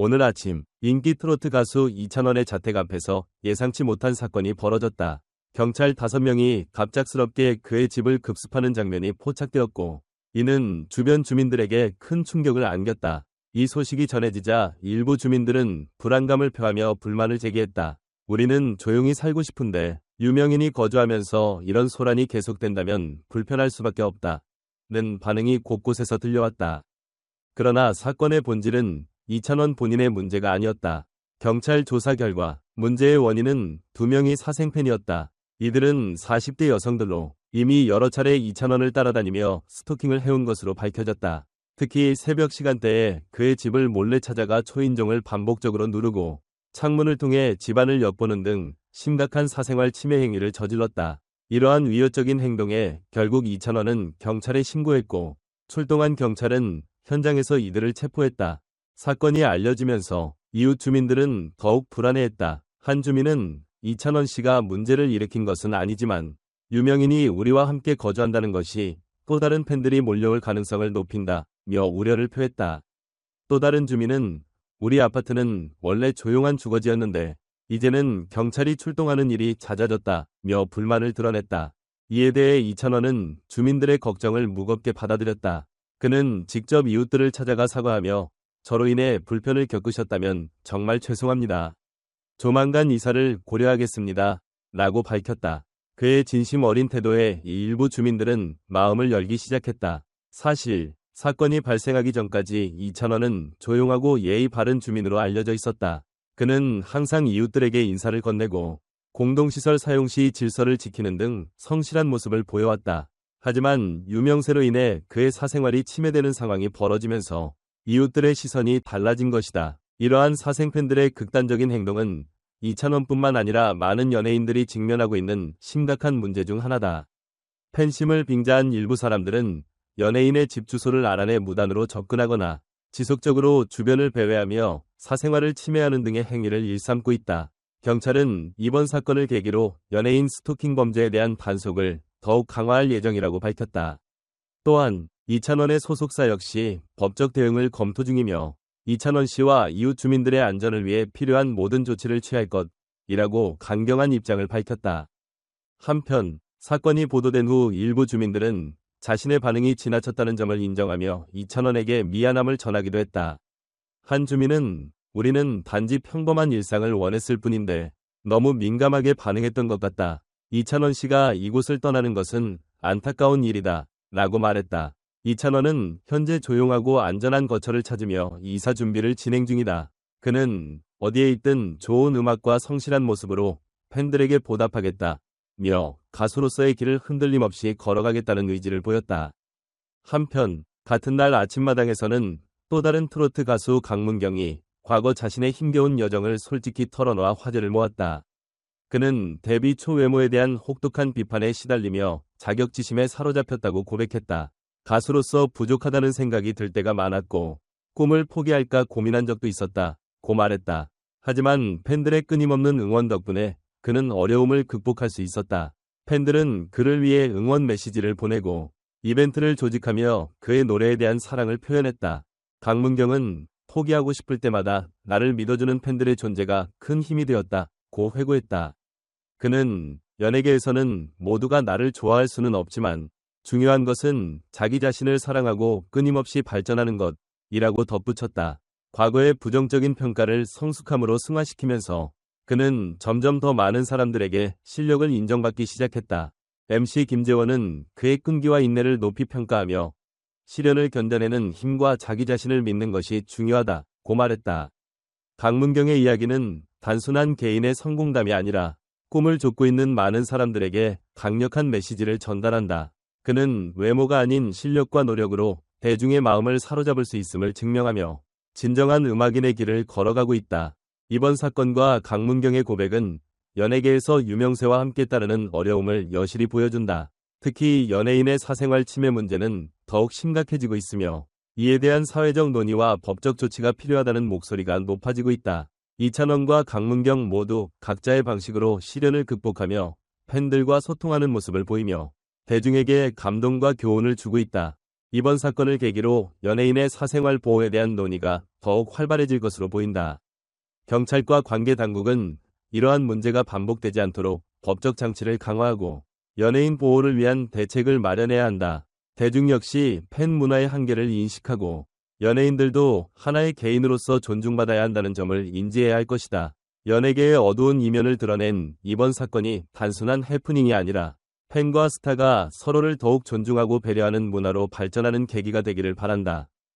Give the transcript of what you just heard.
오늘 아침 인기 트로트 가수 이찬원의 자택 앞에서 예상치 못한 사건이 벌어졌다. 경찰 5명이 갑작스럽게 그의 집을 급습하는 장면이 포착되었고 이는 주변 주민들에게 큰 충격을 안겼다. 이 소식이 전해지자 일부 주민들은 불안감을 표하며 불만을 제기했다. 우리는 조용히 살고 싶은데 유명인이 거주하면서 이런 소란이 계속된다면 불편할 수밖에 없다. 는 반응이 곳곳에서 들려왔다. 그러나 사건의 본질은 이찬원 본인의 문제가 아니었다. 경찰 조사 결과 문제의 원인은 두 명이 사생팬이었다. 이들은 40대 여성들로 이미 여러 차례 이찬원을 따라다니며 스토킹을 해온 것으로 밝혀졌다. 특히 새벽 시간대에 그의 집을 몰래 찾아가 초인종을 반복적으로 누르고 창문을 통해 집안을 엿보는 등 심각한 사생활 침해 행위를 저질렀다. 이러한 위협적인 행동에 결국 이찬원은 경찰에 신고했고 출동한 경찰은 현장에서 이들을 체포했다. 사건이 알려지면서 이웃 주민들은 더욱 불안해했다. 한 주민은 이찬원 씨가 문제를 일으킨 것은 아니지만 유명인이 우리와 함께 거주한다는 것이 또 다른 팬들이 몰려올 가능성을 높인다. 며 우려를 표했다. 또 다른 주민은 우리 아파트는 원래 조용한 주거지였는데 이제는 경찰이 출동하는 일이 잦아졌다. 며 불만을 드러냈다. 이에 대해 이찬원은 주민들의 걱정을 무겁게 받아들였다. 그는 직접 이웃들을 찾아가 사과하며 저로 인해 불편을 겪으셨다면 정말 죄송합니다. 조만간 이사를 고려하겠습니다. 라고 밝혔다. 그의 진심 어린 태도에 일부 주민들은 마음을 열기 시작했다. 사실 사건이 발생하기 전까지 이찬원은 조용하고 예의 바른 주민으로 알려져 있었다. 그는 항상 이웃들에게 인사를 건네고 공동시설 사용 시 질서를 지키는 등 성실한 모습을 보여왔다. 하지만 유명세로 인해 그의 사생활이 침해되는 상황이 벌어지면서 이웃들의 시선이 달라진 것이다. 이러한 사생팬들의 극단적인 행동은 이찬원뿐만 아니라 많은 연예인들이 직면하고 있는 심각한 문제 중 하나다. 팬심을 빙자한 일부 사람들은 연예인의 집 주소를 알아내 무단으로 접근하거나 지속적으로 주변을 배회하며 사생활을 침해하는 등의 행위를 일삼고 있다. 경찰은 이번 사건을 계기로 연예인 스토킹 범죄에 대한 단속을 더욱 강화할 예정이라고 밝혔다. 또한 이찬원의 소속사 역시 법적 대응을 검토 중이며 이찬원 씨와 이웃 주민들의 안전을 위해 필요한 모든 조치를 취할 것이라고 강경한 입장을 밝혔다. 한편 사건이 보도된 후 일부 주민들은 자신의 반응이 지나쳤다는 점을 인정하며 이찬원에게 미안함을 전하기도 했다. 한 주민은 우리는 단지 평범한 일상을 원했을 뿐인데 너무 민감하게 반응했던 것 같다. 이찬원 씨가 이곳을 떠나는 것은 안타까운 일이다. 라고 말했다. 이찬원은 현재 조용하고 안전한 거처를 찾으며 이사 준비를 진행 중이다. 그는 어디에 있든 좋은 음악과 성실한 모습으로 팬들에게 보답하겠다. 며 가수로서의 길을 흔들림 없이 걸어가겠다는 의지를 보였다. 한편 같은 날 아침마당에서는 또 다른 트로트 가수 강문경이 과거 자신의 힘겨운 여정을 솔직히 털어놓아 화제를 모았다. 그는 데뷔 초 외모에 대한 혹독한 비판에 시달리며 자격지심에 사로잡혔다고 고백했다. 가수로서 부족하다는 생각이 들 때가 많았고 꿈을 포기할까 고민한 적도 있었다. 고 말했다. 하지만 팬들의 끊임없는 응원 덕분에 그는 어려움을 극복할 수 있었다. 팬들은 그를 위해 응원 메시지를 보내고 이벤트를 조직하며 그의 노래에 대한 사랑을 표현했다. 강문경은 포기하고 싶을 때마다 나를 믿어주는 팬들의 존재가 큰 힘이 되었다. 고 회고했다. 그는 연예계에서는 모두가 나를 좋아할 수는 없지만 중요한 것은 자기 자신을 사랑하고 끊임없이 발전하는 것이라고 덧붙였다. 과거의 부정적인 평가를 성숙함으로 승화시키면서 그는 점점 더 많은 사람들에게 실력을 인정받기 시작했다. MC 김재원은 그의 끈기와 인내를 높이 평가하며 시련을 견뎌내는 힘과 자기 자신을 믿는 것이 중요하다. 고 말했다. 강문경의 이야기는 단순한 개인의 성공담이 아니라 꿈을 쫓고 있는 많은 사람들에게 강력한 메시지를 전달한다. 그는 외모가 아닌 실력과 노력으로 대중의 마음을 사로잡을 수 있음을 증명하며 진정한 음악인의 길을 걸어가고 있다. 이번 사건과 강문경의 고백은 연예계에서 유명세와 함께 따르는 어려움을 여실히 보여준다. 특히 연예인의 사생활 침해 문제는 더욱 심각해지고 있으며 이에 대한 사회적 논의와 법적 조치가 필요하다는 목소리가 높아지고 있다. 이찬원과 강문경 모두 각자의 방식으로 시련을 극복하며 팬들과 소통하는 모습을 보이며 대중에게 감동과 교훈을 주고 있다. 이번 사건을 계기로 연예인의 사생활 보호에 대한 논의가 더욱 활발해질 것으로 보인다. 경찰과 관계 당국은 이러한 문제가 반복되지 않도록 법적 장치를 강화하고 연예인 보호를 위한 대책을 마련해야 한다. 대중 역시 팬 문화의 한계를 인식하고 연예인들도 하나의 개인으로서 존중받아야 한다는 점을 인지해야 할 것이다. 연예계의 어두운 이면을 드러낸 이번 사건이 단순한 해프닝이 아니라 팬과 스타가 서로를 더욱 존중하고 배려하는 문화로 발전하는 계기가 되기를 바란다.